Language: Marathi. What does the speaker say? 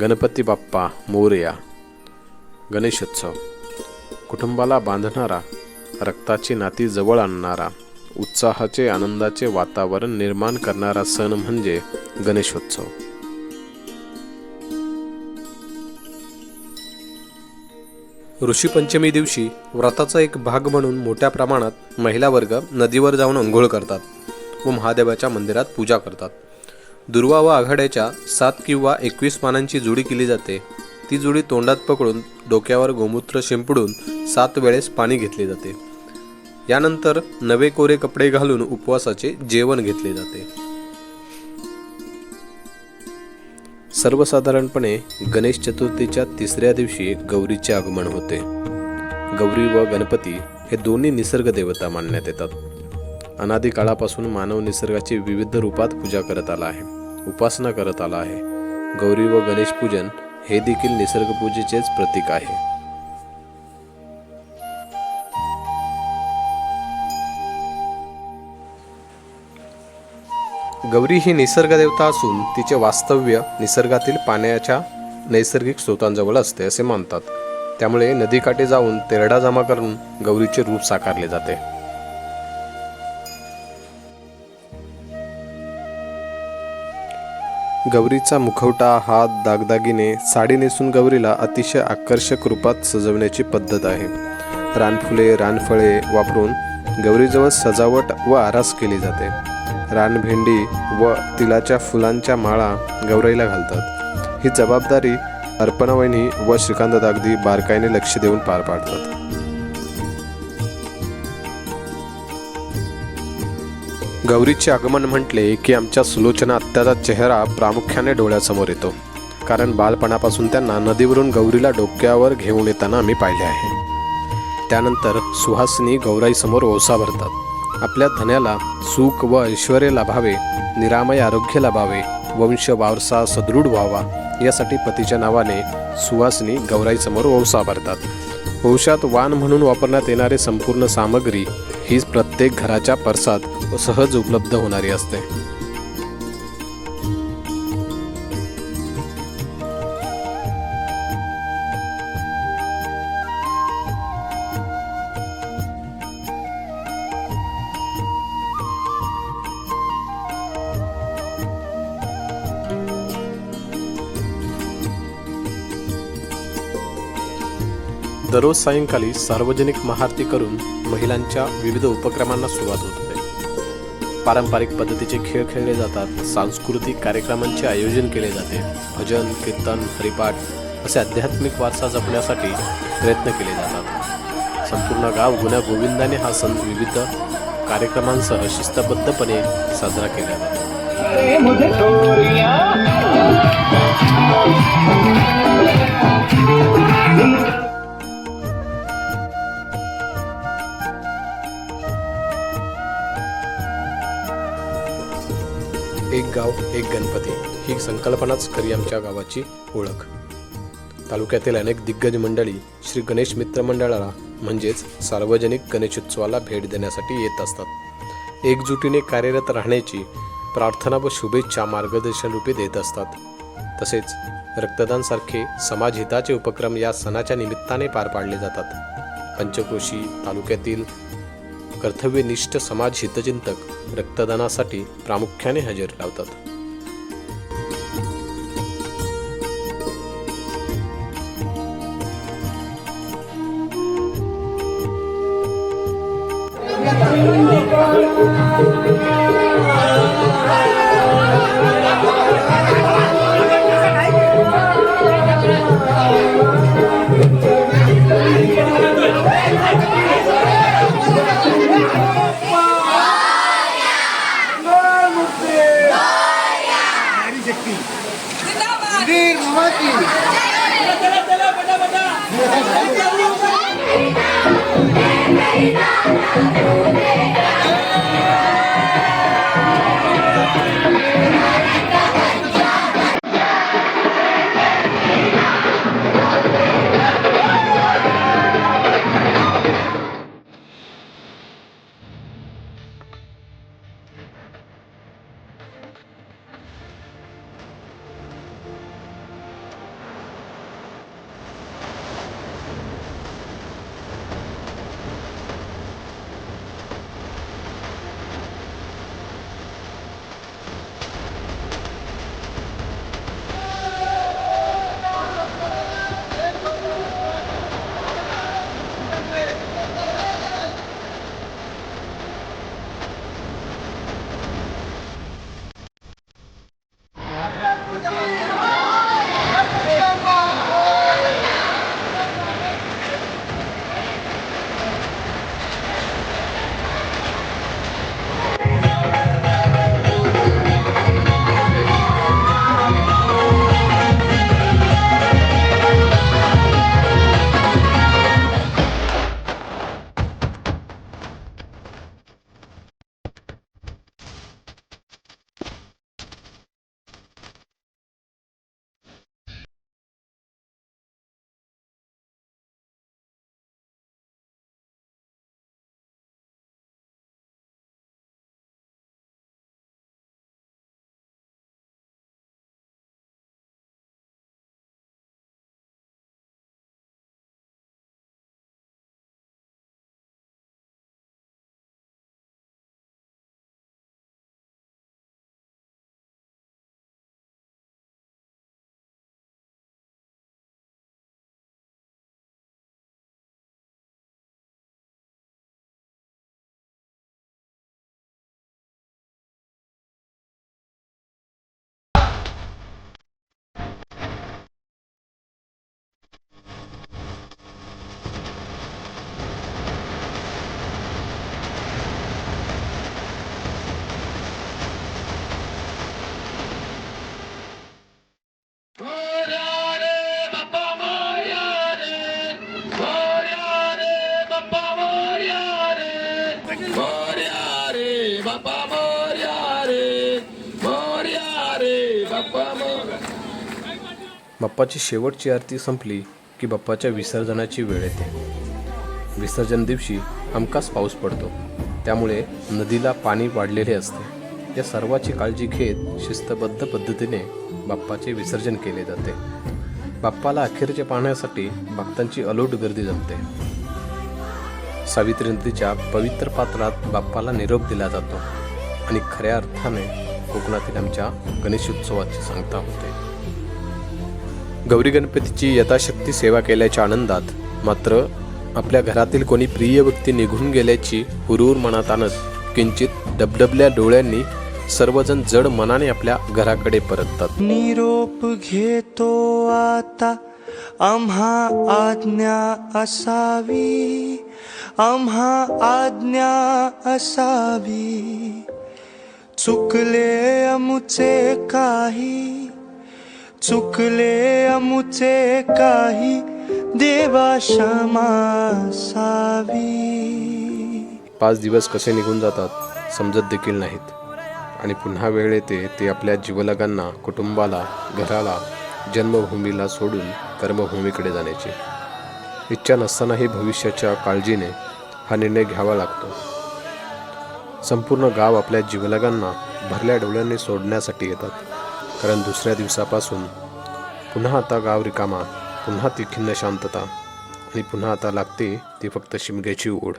गणपती बाप्पा मोरया गणेशोत्सव. कुटुंबाला बांधणारा रक्ताची नाती जवळ आणणारा उत्साहाचे आनंदाचे वातावरण निर्माण करणारा सण म्हणजे गणेशोत्सव. ऋषीपंचमी दिवशी व्रताचा एक भाग म्हणून मोठ्या प्रमाणात महिला वर्ग नदीवर जाऊन अंघोळ करतात व महादेवाच्या मंदिरात पूजा करतात. दुर्वा व आघाड्याच्या सात किंवा एकवीस पानांची जुडी केली जाते. ती जुडी तोंडात पकडून डोक्यावर गोमूत्र शिंपडून सात वेळेस पाणी घेतले जाते. यानंतर नवे कोरे कपडे घालून उपवासाचे जेवण घेतले जाते. सर्वसाधारणपणे गणेश चतुर्थीच्या तिसऱ्या दिवशी गौरीचे आगमन होते. गौरी व गणपती हे दोन्ही निसर्ग देवता मानण्यात येतात. अनादी काळापासून मानव निसर्गाची विविध रूपात पूजा करत आला आहे उपासना करत आला आहे. गौरी व गणेश पूजन हे देखील निसर्गपूजेचेच प्रतीक आहे. गौरी ही निसर्गदेवता असून तिचे वास्तव्य निसर्गातील पाण्याच्या नैसर्गिक स्रोतांजवळ असते असे मानतात. त्यामुळे नदीकाठी जाऊन तेरडा जमा करून गौरीचे रूप साकारले जाते. गौरीचा मुखवटा हात दागदागिने साडी नेसून गौरीला अतिशय आकर्षक रूपात सजवण्याची पद्धत आहे. रानफुले रानफळे वापरून गौरीजवळ सजावट व आरास केली जाते. रानभेंडी व तिलाच्या फुलांच्या माळा गौराईला घालतात. ही जबाबदारी अर्पणावहिनी व श्रीकांत दागदी बारकाईने लक्ष देऊन पार पाडतात. गौरीचे आगमन म्हटले की आमच्या सुलोचना आत्याचा चेहरा प्रामुख्याने डोळ्यासमोर येतो. कारण बालपणापासून त्यांना नदीवरून गौरीला डोक्यावर घेऊन येताना आम्ही पाहिले आहे. त्यानंतर सुहासिनी गौराईसमोर ओसा भरतात. आपल्या धन्याला सुख व ऐश्वर लाभावे निरामय आरोग्य लाभावे वंश वारसा सदृढ व्हावा यासाठी पतीच्या नावाने सुहासिनी गौराईसमोर ओसा भरतात. वंशात वाण म्हणून वापरण्यात येणारे संपूर्ण सामग्री हीच प्रत्येक घराच्या परसात सहज उपलब्ध होणारी असते. दररोज सायंकाळी सार्वजनिक महाआरती करून महिलांच्या विविध उपक्रमांना सुरुवात होत होते. पारंपरिक पद्धतीचे खेळ खेळले जातात सांस्कृतिक कार्यक्रमांचे आयोजन केले जाते भजन कीर्तन हरिपाठ असे आध्यात्मिक वारसा जपण्यासाठी प्रयत्न केले जातात. संपूर्ण गाव गुन्हा गोविंदाने हा सण विविध कार्यक्रमांसह शिस्तबद्धपणे साजरा केला जातो. गाव एक गणपती ही संकल्पनाच खरी आमच्या गावाची ओळख. तालुक्यातील अनेक दिग्गज मंडळी श्री गणेश मित्र मंडळाला म्हणजेच सार्वजनिक गणेशोत्सवाला भेट देण्यासाठी येत असतात. एकजुटीने कार्यरत राहण्याची प्रार्थना व शुभेच्छा मार्गदर्शन रूपे देत असतात. तसेच रक्तदानसारखे समाजहिताचे उपक्रम या सणाच्या निमित्ताने पार पाडले जातात. पंचक्रोशी तालुक्यातील कर्तव्यनिष्ठ समाज हितचिंतक रक्तदानासाठी प्रामुख्याने हजेर लावतात Thank you. की चलो चलो बड़ा बाप्पाची शेवटची आरती संपली की बाप्पाच्या विसर्जनाची वेळ येते. विसर्जन दिवशी हमखास पाऊस पडतो. त्यामुळे नदीला पाणी वाढलेले असते. या सर्वाची काळजी घेत शिस्तबद्ध पद्धतीने बाप्पाचे विसर्जन केले जाते. बाप्पाला अखेरचे पाहण्यासाठी भक्तांची अलोट गर्दी जमते. सावित्री नदीच्या पवित्र पात्रात बाप्पाला निरोप दिला जातो आणि खऱ्या अर्थाने कोकणातील आमच्या गणेशोत्सवाची सांगता होते. गौरी गणपतीची यथाशक्ती सेवा केल्याच्या आनंदात मात्र आपल्या घरातील कोणी प्रिय व्यक्ती निघून गेल्याची हुरूर मनात आणत किंचित डबडबल्या डोळ्यांनी सर्वजण जड मनाने आपल्या घराकडे परततात. निरोप घेतो आता आम्हा आज्ञा असावी आम्हा आज्ञा असावी. चुकले अमुचे काही चुकले अमुचे काही देवा क्षमा सावी. पाच दिवस कसे निघून जातात समजत देखील नाहीत. आणि पुन्हा वेळ येते ते आपल्या जीवलगांना कुटुंबाला घराला जन्मभूमीला सोडून कर्मभूमीकडे जाण्याची. इच्छा नसतानाही भविष्याच्या काळजीने हा निर्णय घ्यावा लागतो. संपूर्ण गाव आपल्या जीवलगांना भरल्या डोळ्यांनी सोडण्यासाठी येतात. कारण दुसऱ्या दिवसापासून पुन्हा आता गाव रिकामा पुन्हा ती खिन्न शांतता आणि पुन्हा आता लागते ती फक्त शिमग्याची ओढ.